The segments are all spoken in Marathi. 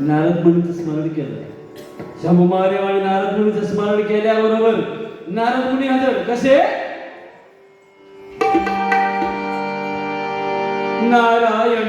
नारद मुनीचं स्मरण केलं शंभू महादेव आणि नारद मुनीचं स्मरण केल्याबरोबर नारद मुनी हजर कसे नारायण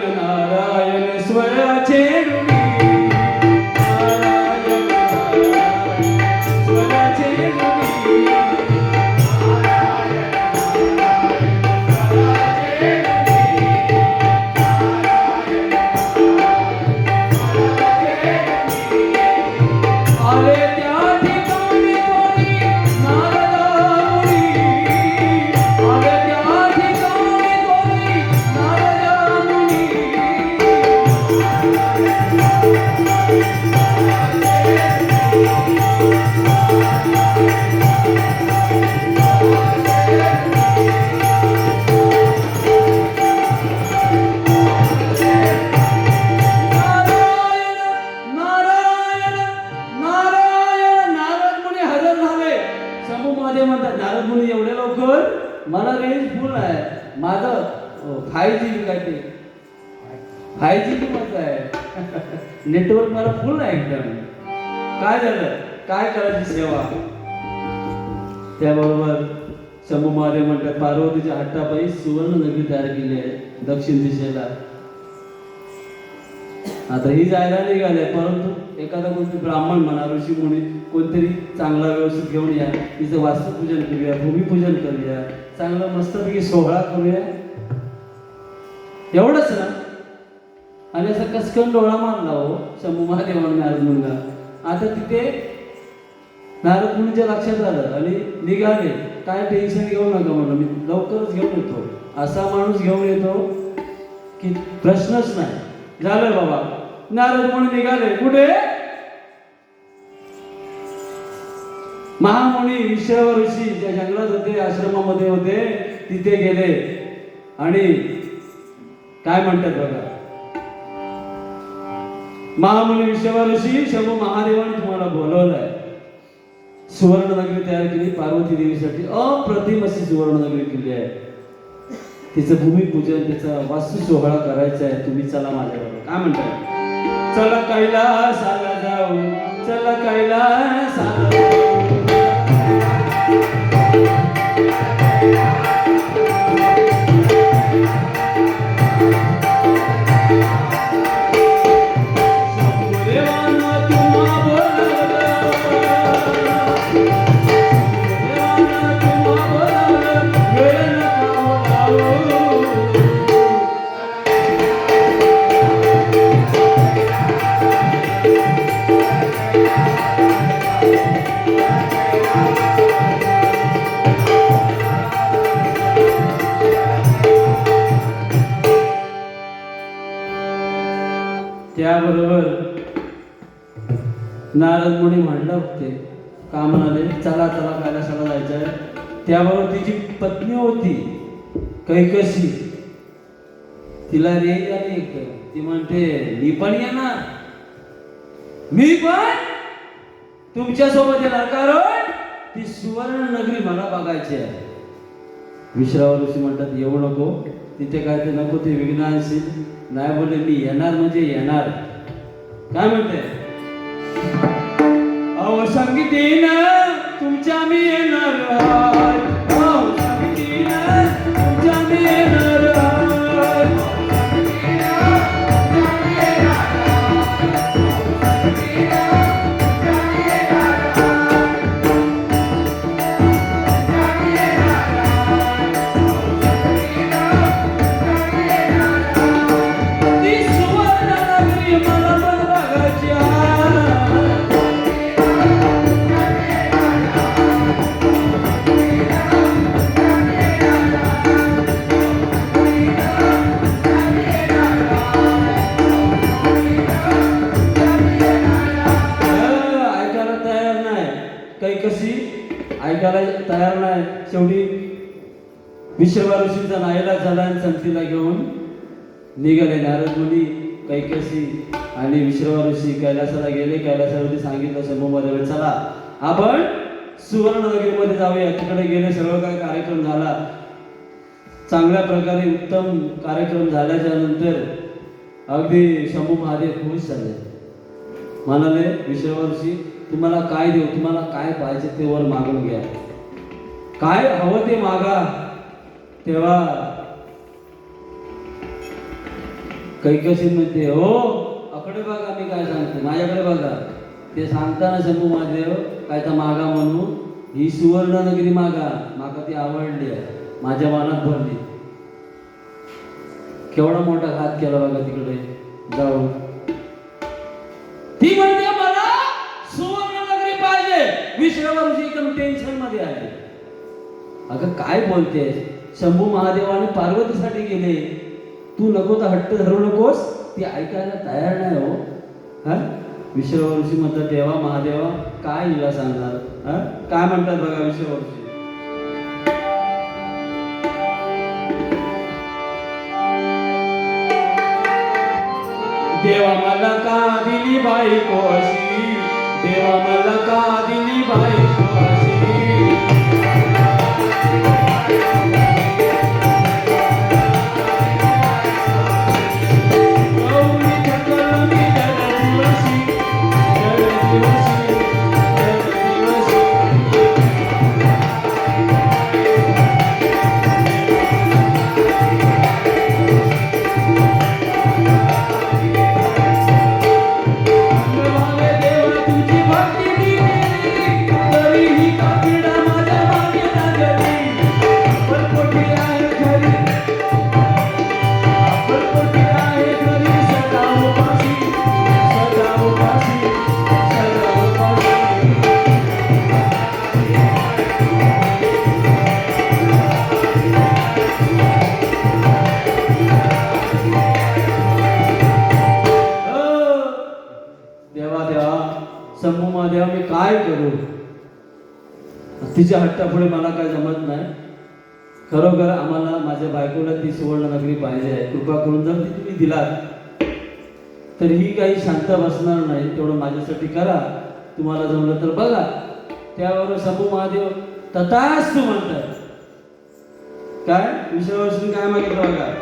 त्याबरोबर शंभू महादेव म्हणतात पार्वतीच्या हट्टापायी सुवर्ण नगरी तयार केली आहे दक्षिण दिशेला. आता ही जायला निघाले परंतु एखादा कोणतरी ब्राह्मण म्हणा ऋषी मुनी कोणतरी चांगला व्यवस्थित घेऊन या तिचं वास्तुपूजन करूया भूमिपूजन करूया चांगलं मस्तपैकी सोहळा करूया. एवढंच ना? आणि असा कसकन डोळा मारला हो शंभू महादेवांना आज मुलगा. आता तिथे नारद मुनीच्या लक्षात आलं आणि निघाले काय टेन्शन घेऊ नका म्हणलं मी लवकरच घेऊन येतो. असा माणूस घेऊन येतो की प्रश्नच नाही. झालं बाबा. नारद मुनी निघाले कुठे? महामुनी ईश्वर ऋषी ज्या जंगलात होते आश्रमामध्ये होते तिथे गेले. आणि काय म्हणतात बघा? महामुनी विश्व ऋषी शंभू महादेवाने तुम्हाला बोलवलंय. सुवर्णनगरी तयार केली पार्वती देवीसाठी अप्रतिम अशी सुवर्णनगरी केली आहे. तिचं भूमिपूजन त्याचा वास्तू सोहळा करायचा आहे. तुम्ही चला माझ्याबरोबर. काय म्हणताय? चला कैलासाला जाऊ चला कैलासाला जाऊ. त्याबरोबर तिची पत्नी होती कैकशी. तिला रे आली एक ती म्हणते मी पण येणार. मी पण? तुमच्यासोबत येणार. कारण ती सुवर्ण नगरी मला बघायची आहे. विश्राव ऋषी म्हणतात येऊ नको. तिथे काय ते नको ते विघ्नाशील नाही बोलले मी येणार म्हणजे येणार. काय म्हणते? अहो संगीतीन तुमच्या मी येणार. झाला घेऊन निघाले नारद मुनी कैकसी आणि विश्रवा ऋषी कैलासाला गेले. कैलासावरती सांगितलं शंभूमध्ये चला आपण सुवर्ण नगरीमध्ये जाऊया. तिकडे गेले सगळं काय कार्यक्रम झाला. चांगल्या प्रकारे उत्तम कार्यक्रम झाल्याच्यानंतर अगदी शंभू महादेव खुश झाले. म्हणाले विषयावर्षी तुम्हाला काय देऊ? तुम्हाला काय पाहिजे ते वर मागून घ्या. काय हवं ते मागा. तेव्हा कैकशी म्हणते हो अकडे बघा मी काय सांगते माझ्याकडे बघा. ते सांगताना शंभू महादेव काय तर मागा म्हणून ही सुवर्णनगरी मागा माका ती आवडली आहे माझ्या मनात भरली. केवढा मोठा घात केला बघा तिकडे जाऊन. ती म्हणते मला सुवर्णनगरी पाहिजे विश्ववर्षी एकदम टेन्शनमध्ये आहे. अगं काय बोलते शंभू महादेवाने पार्वतीसाठी गेले. तू नको तर हट्ट धरू नकोस. ती ऐकायला तयार नाही हो. हा? विश्ववर्षी म्हणतात देवा महादेवा काय हिला सांगणार? हा? काय म्हणतात बघा विश्ववर्षी देवा मला का दिली बाई कोशी? देवा मला का दिली बाई कोशी? तिच्या हट्टापुढे मला काय जमत नाही. खरोखर आम्हाला माझ्या बायकोला ती सुवर्ण नगरी पाहिजे आहे. कृपा करून जर ती तुम्ही दिलात तर ही काही शांत बसणार नाही. तेवढं माझ्यासाठी करा. तुम्हाला जमलं तर बघा. त्यावर सबू महादेव तथाच तू म्हणतात. काय? विषयावरून काय मागितलं बघा?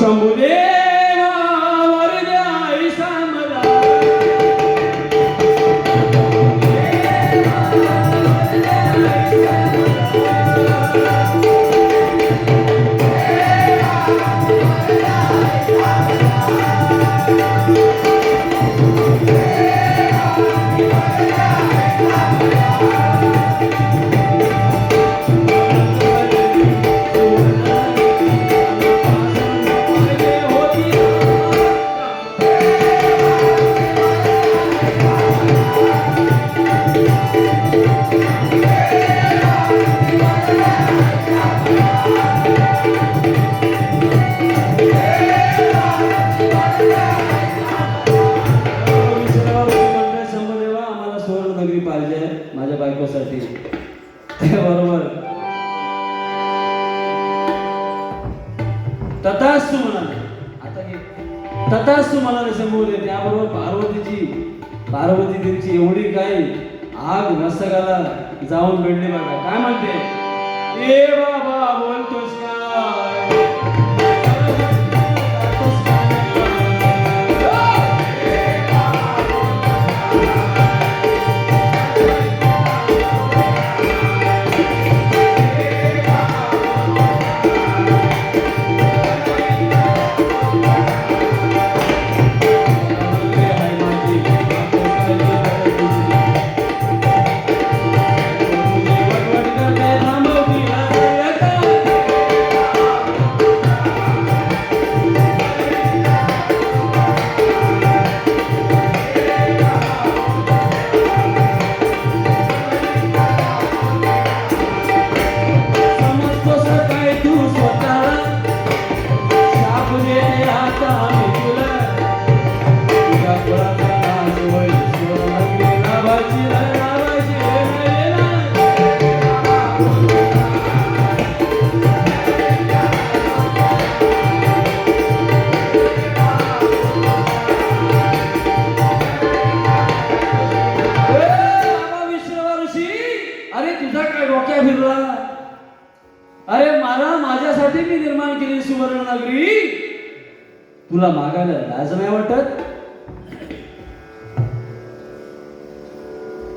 शंभुदेव!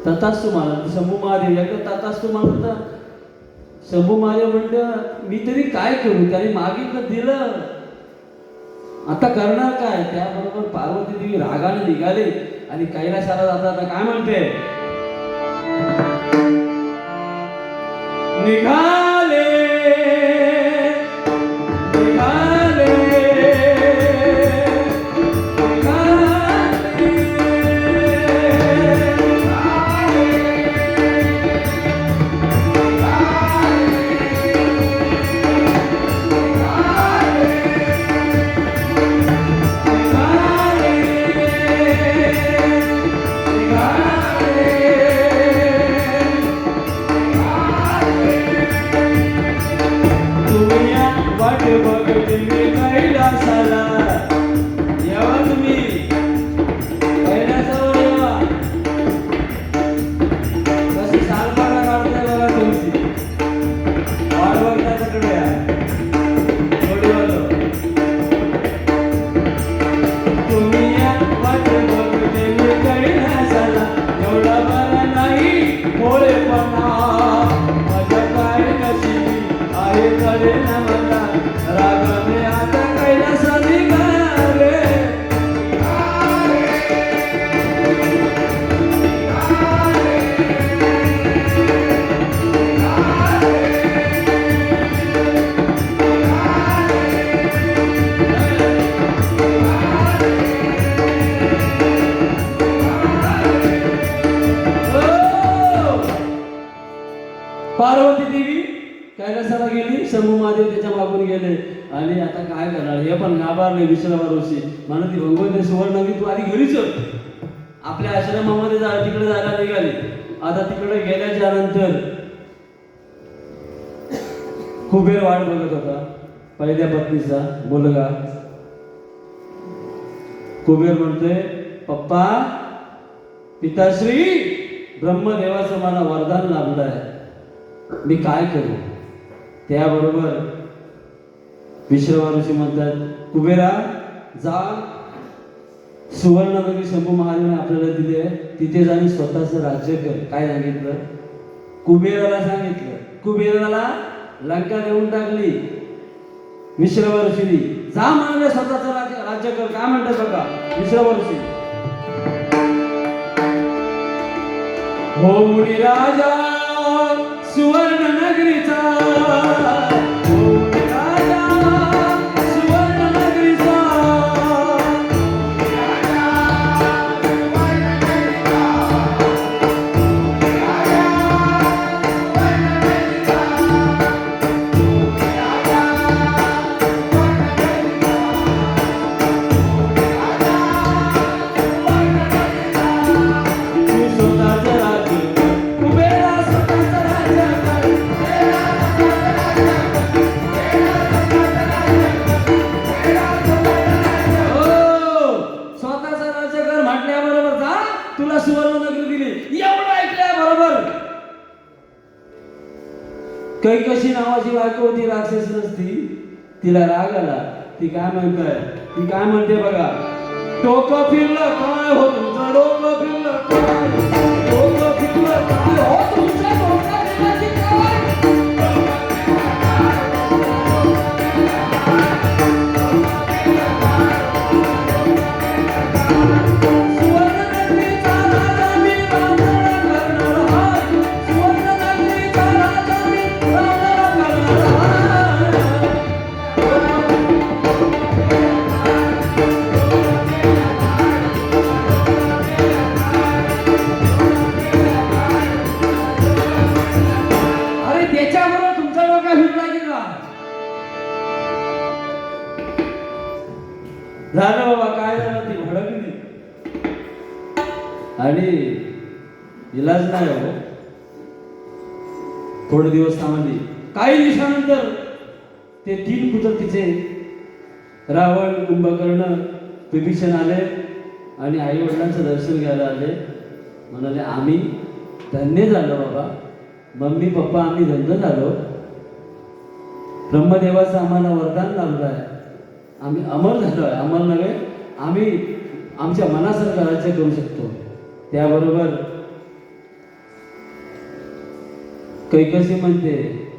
तथास्तु मला शंभू महादेव याकडे तथास्तु म्हणत शंभू महादेव म्हणलं मी तरी काय करू? त्याने मागितलं दिलं. आता करणार काय? त्याबरोबर पार्वती देवी रागाने निघाले आणि कैलासाला जाता आता काय म्हणते? निघा! आहे कळे ना पण विश्रामा रोशी म्हणा ती भगवंत सुवर्ण तू आधी घरी चल आपल्या आश्रमामध्ये जा तिकडे जायला निघाली. आता तिकडे गेल्याच्यानंतर खूप वेळ वाट बघत होता. पहिल्या पत्नीचा मुलगा. कुबेर म्हणतोय पप्पा पिताश्री ब्रह्मदेवाचं मला वरदान लाभलं आहे मी काय करू? त्याबरोबर विश्रवा ऋषी म्हणतात कुबेरा जा. सुवर्णनगरी शंभू महादेवाने आपल्याला दिली आहे. तिथे जाऊन स्वतःचं राज्य कर. काय सांगितलं? कुबेराला सांगितलं. कुबेराला लंका देऊन टाकली. विश्रवा ऋषीनी जा म्हणाले स्वतःचं राज्य राज्य कर. काय म्हणतात बघा? विश्रवा ऋषी हो राजा सुवर्ण नगरीचा कैकशी नावाची बायको होती राक्षस नसती तिला राग आला. ती काय म्हणताय? ती काय म्हणते बघा? डोकं फिरलं काय हो तुमचं? डोकं फिरलं. थोडे दिवस थांबले काही दिवसानंतर ते तीन पुत्र तिचे रावण कुंभकर्ण विभीषण आले आणि आई वडिलांचं दर्शन घ्यायला आले. म्हणाले आम्ही धन्य झालो बाबा. मम्मी पप्पा आम्ही धन्य झालो. ब्रह्मदेवाचं आम्हाला वरदान लाभलं आहे. आम्ही अमर झालो आहे. अमर नव्हे आम्ही आमच्या मनासारखं राज्य करू शकतो. त्याबरोबर कैकसी म्हणते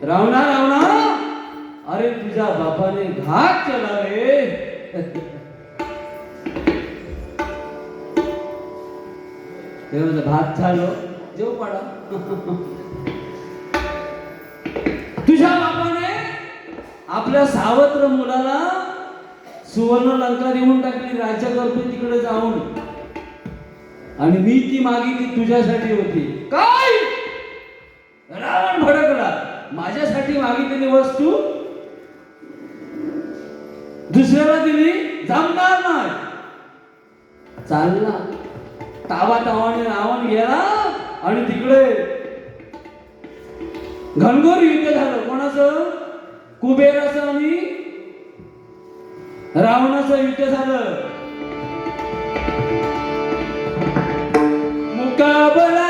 रावणा रावणा अरे तुझ्या बापाने घात केला रे ते भात झालो जेव पाडा. तुझ्या बापाने आपल्या सावत्र मुलाला सुवर्ण लंका देऊन टाकली राज्य करतोय तिकडे जाऊन. आणि मी ती मागितली तुझ्यासाठी होती. काय? रावण भडकला माझ्यासाठी मागितलेली वस्तू. दुसऱ्याला दिली जमणार नाही. चालला. तावा तावाने रावण गेला आणि तिकडे घनघोर युद्ध झालं. कोणाचं? कुबेराचं आणि रावणाचं युद्ध झालं. मुकाबला मुकाबला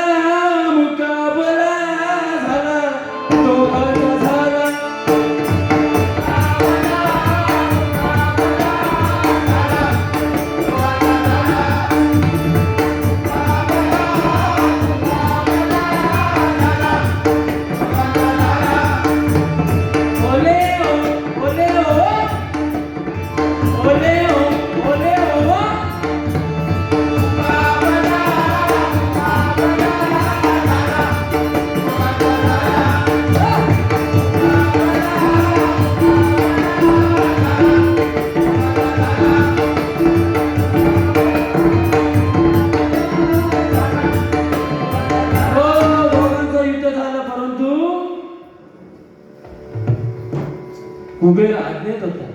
कुबेर आज्ञेत होता.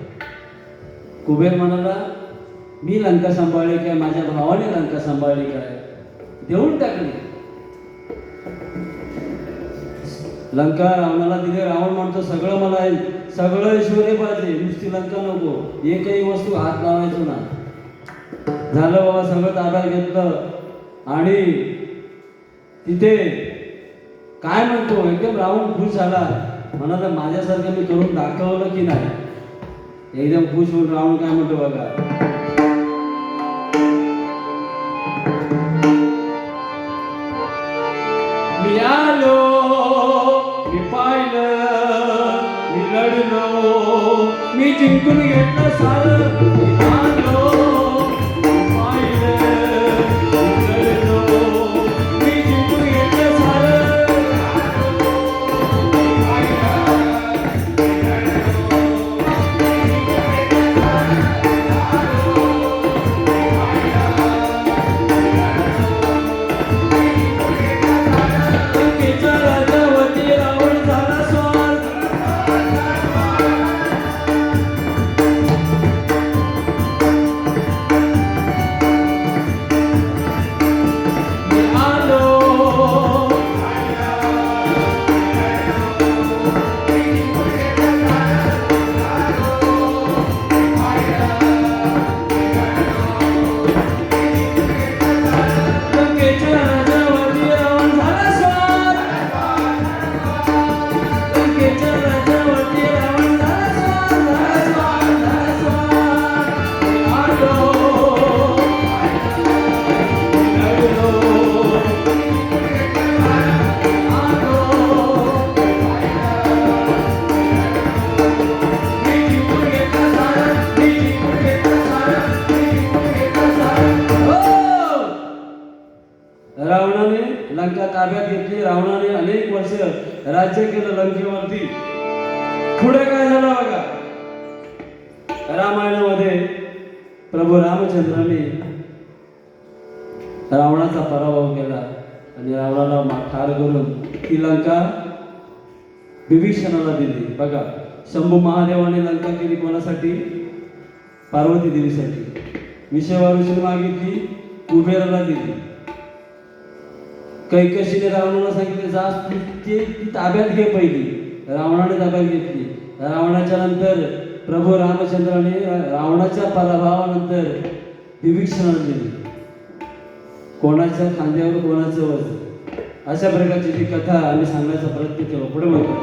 कुबेर म्हणाला मी लंका सांभाळली काय? माझ्या भावाने लंका सांभाळली काय? देऊन टाकली. लंका रावणाला दिले रावण म्हणतो सगळं मला सगळं ऐश्वर्य पाहिजे. नुसती लंका नको. एकही वस्तू हात लावायचो ना. झालं बाबा सगळं ताब्यात घेतलं. आणि तिथे काय म्हणतो? एकदम रावण खुश झाला. म्हणाला माझ्यासारखं मी करून दाखवलं की नाही? एकदम खुश होऊन रावण काय म्हणतो बघा. मी मी पाहिलं मी लढलो मी जिंकून घेतलं सारं. मी विभीषणाला दिली. बघा शंभू महादेवाने लंका केली कोणासाठी? पार्वती देवीसाठी. विषयवारुषी मागितली कुबेराला दिली. कैकशीने रावणाला सांगितले जा ते ती ताब्यात घे पहिली. रावणाने ताब्यात घेतली. रावणाच्या नंतर प्रभू रामचंद्राने रावणाच्या पराभवानंतर विभीषणाला दिली. कोणाच्या खांद्यावर कोणाचं वजन? अशा प्रकारची ती कथा आम्ही सांगण्याचा प्रयत्न केला. पुढे म्हणतो